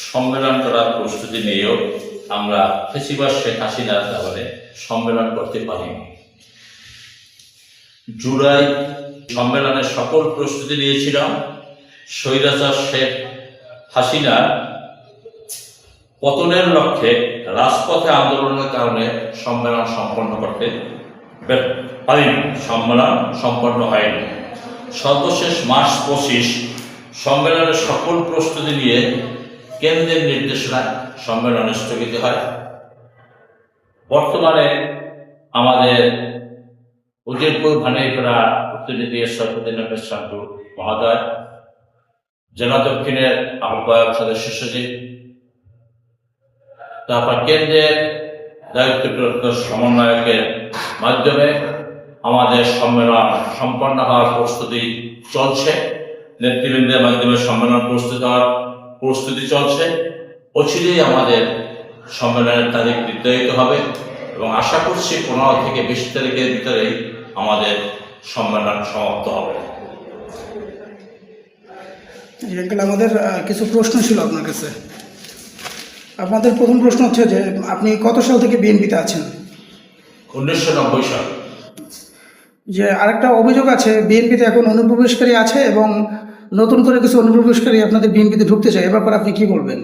সম্মেলন করার প্রস্তুতি নিয়েও আমরা ফেসিবাস শেখ হাসিনার তাহলে সম্মেলন করতে পারিনি। জুলাই সম্মেলনের সকল প্রস্তুতি নিয়েছিলাম। স্বৈরাচার শেখ হাসিনার পতনের লক্ষ্যে রাজপথে আন্দোলনের কারণে সম্মেলন সম্পন্ন করতে পারিনি। সম্মেলন সম্পন্ন হয়নি। সর্বশেষ মার্চ পঁচিশ সম্মেলনের সকল প্রস্তুতি নিয়ে কেন্দ্রের নির্দেশনায় সম্মেলন স্থগিত হয়। বর্তমানে আমাদের উজিরপুর ভানিপুরা প্রতিনিধি আহমেদ শান্তু মহোদয়, জেলা দক্ষিণের আহ্বায়ক সদস্য সচিব, তারপর কেন্দ্রের দায়িত্বপ্রাপ্ত সমন্বয়কের মাধ্যমে আমাদের সম্মেলন সম্পন্ন হওয়ার প্রস্তুতি চলছে। নেতৃবৃন্দের মাধ্যমে সম্মেলন প্রস্তুত হওয়ার প্রস্তুতি চলছে। অচিরেই আমাদের সম্মেলনের তারিখ নির্ধারিত হবে এবং আশা করছি পনেরো থেকে বিশ তারিখের ভিতরেই আমাদের সম্মেলন সমাপ্ত হবে। আমাদের কিছু প্রশ্ন ছিল আপনার কাছে। আপনাদের প্রথম প্রশ্ন হচ্ছে যে আপনি কত সাল থেকে বিএনপিতে আছেন? উনিশশো নব্বই সাল। যে আরেকটা অভিযোগ আছে বিএনপিতে এখন অনুপ্রবেশকারী আছে এবং নতুন করে কিছু অনুপ্রবেশকারী আপনাদের বিএনপিতে ঢুকতে চায় এ ব্যাপারে আপনি কি বলবেন?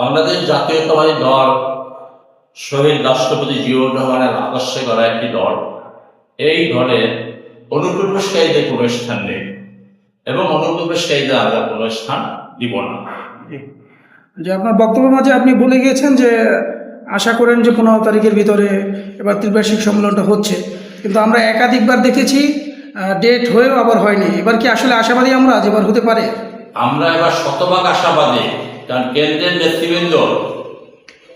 বাংলাদেশ জাতীয়তাবাদী দল শহীদ রাষ্ট্রপতি জিয়াউর রহমানের আদর্শে গড়া একটি দল। এই দলের অনুপ্রবেশকারীদের কোনো স্থান নেই এবং অনুপ্রবেশকারীদের আমরা কোনো স্থান দিব না। যে আপনার বক্তব্য মাঝে আপনি বলে গিয়েছেন যে আশা করেন যে পনেরো তারিখের ভিতরে এবার ত্রিবার্ষিক সম্মেলনটা হচ্ছে। কিন্তু আমরা একাধিকবার দেখেছি ডেট হয়েও আবার হয়নি। এবার কি আসলে আশাবাদী আমরা এবার হতে পারে? আমরা এবার শতভাগ আশাবাদী, কারণ কেন্দ্রের নেতৃবৃন্দ,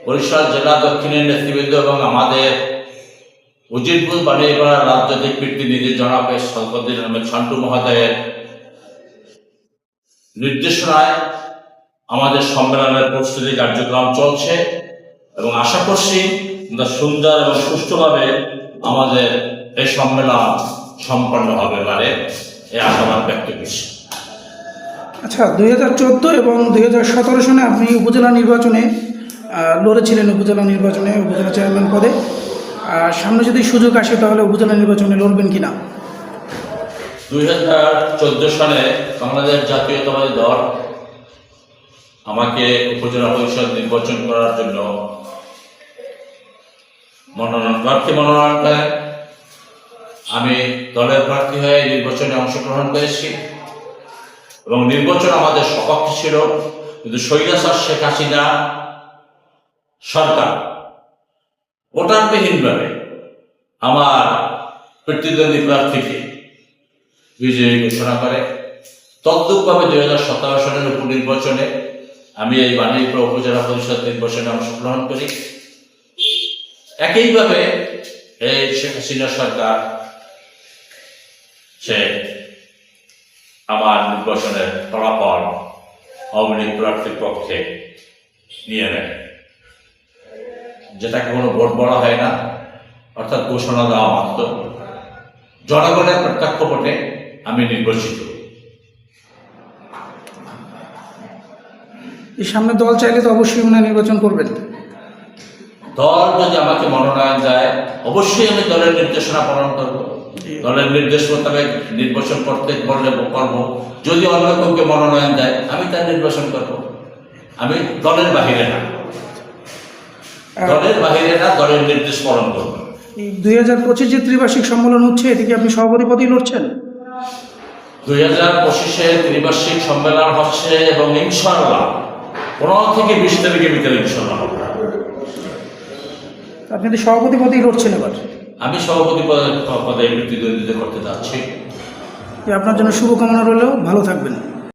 বরিশাল জেলা দক্ষিণের নেতৃবৃন্দ এবং আমাদের উজিরপুর বানিয়েপাড়া রাজনৈতিক প্রতিনিধি জনাবে সরকদ্দিন আহমেদ শান্টু মহোদয়ের নির্দেশনায় আমাদের সম্মেলনের প্রস্তুতি কার্যক্রম চলছে এবং আশা করছি সুন্দর এবং সুষ্ঠুভাবে আমাদের এই সম্মেলন সম্পন্ন হবে পারে এই আশাবাদ ব্যক্ত করছি। আচ্ছা দুই হাজার চোদ্দ এবং দুই হাজার সতেরো সনে আপনি উপজেলা নির্বাচনে লড়েছিলেন উপজেলা নির্বাচনে উপজেলা চেয়ারম্যান পদে। আর সামনে যদি সুযোগ আসে তাহলে উপজেলা নির্বাচনে লড়বেন কি না দুই হাজার চোদ্দ সালে বাংলাদেশ জাতীয়তাবাদী দল আমাকে উপজেলা পরিষদ নির্বাচন করার জন্য মনোনয়ন প্রার্থী মনোনয়ন দেয়। আমি দলের প্রার্থী হয়ে নির্বাচনে অংশগ্রহণ করেছি। এবং নির্বাচন আমাদের সপক্ষে ছিল, কিন্তু স্বৈরাচার শেখ হাসিনা সরকার ভোটারবিহীনভাবে আমার প্রতিদ্বন্দ্বী প্রার্থীকে বিজয়ী ঘোষণা করে। তদ্রুপভাবে দুই হাজার সতেরো সালের উপনির্বাচনে আমি এই বাণিজ্য উপজেলা পরিষদ নির্বাচনে অংশগ্রহণ করি। একইভাবে এই শেখ হাসিনা সরকার সে আমার নির্বাচনের ফলাফল আওয়ামী লীগ প্রার্থীর পক্ষে নিয়ে নেয়। যেটাকে কোনো ভোট বলা হয় না অর্থাৎ ঘোষণা দেওয়া মাত্র। জনগণের প্রত্যক্ষ ভোটে আমি নির্বাচিত এই সামনে দল চাইলে তো অবশ্যই মনে নির্বাচন করবেন। দল যদি আমাকে মনোনয়ন দেয় অবশ্যই আমি দলের নির্দেশনা পালন করব। দলের নির্দেশ মোতাবেক নির্বাচন করতে বললে করব যদি অন্য কাউকে মনোনয়ন দেয় আমি তার নির্বাচন করব। আমি দলের বাহিরে না। দলের বাহিরে না দলের নির্দেশ পালন করব। দুই হাজার পঁচিশ যে ত্রিবার্ষিক সম্মেলন হচ্ছে এদিকে আপনি সভাপতি পদেই লড়ছেন? দুই হাজার পঁচিশে ত্রিবার্ষিক সম্মেলন হচ্ছে এবং ইনশাআল্লাহ পনেরো থেকে বিশ তারিখের ভিতরে ইনশাআল্লাহ হবে। আপনি তো সভাপতি পদেই লড়ছেন এবার। আমি সভাপতি পদে প্রতিদ্বন্দ্বিতা করতে যাচ্ছি। আপনার জন্য শুভকামনা রইল। ভালো থাকবেন।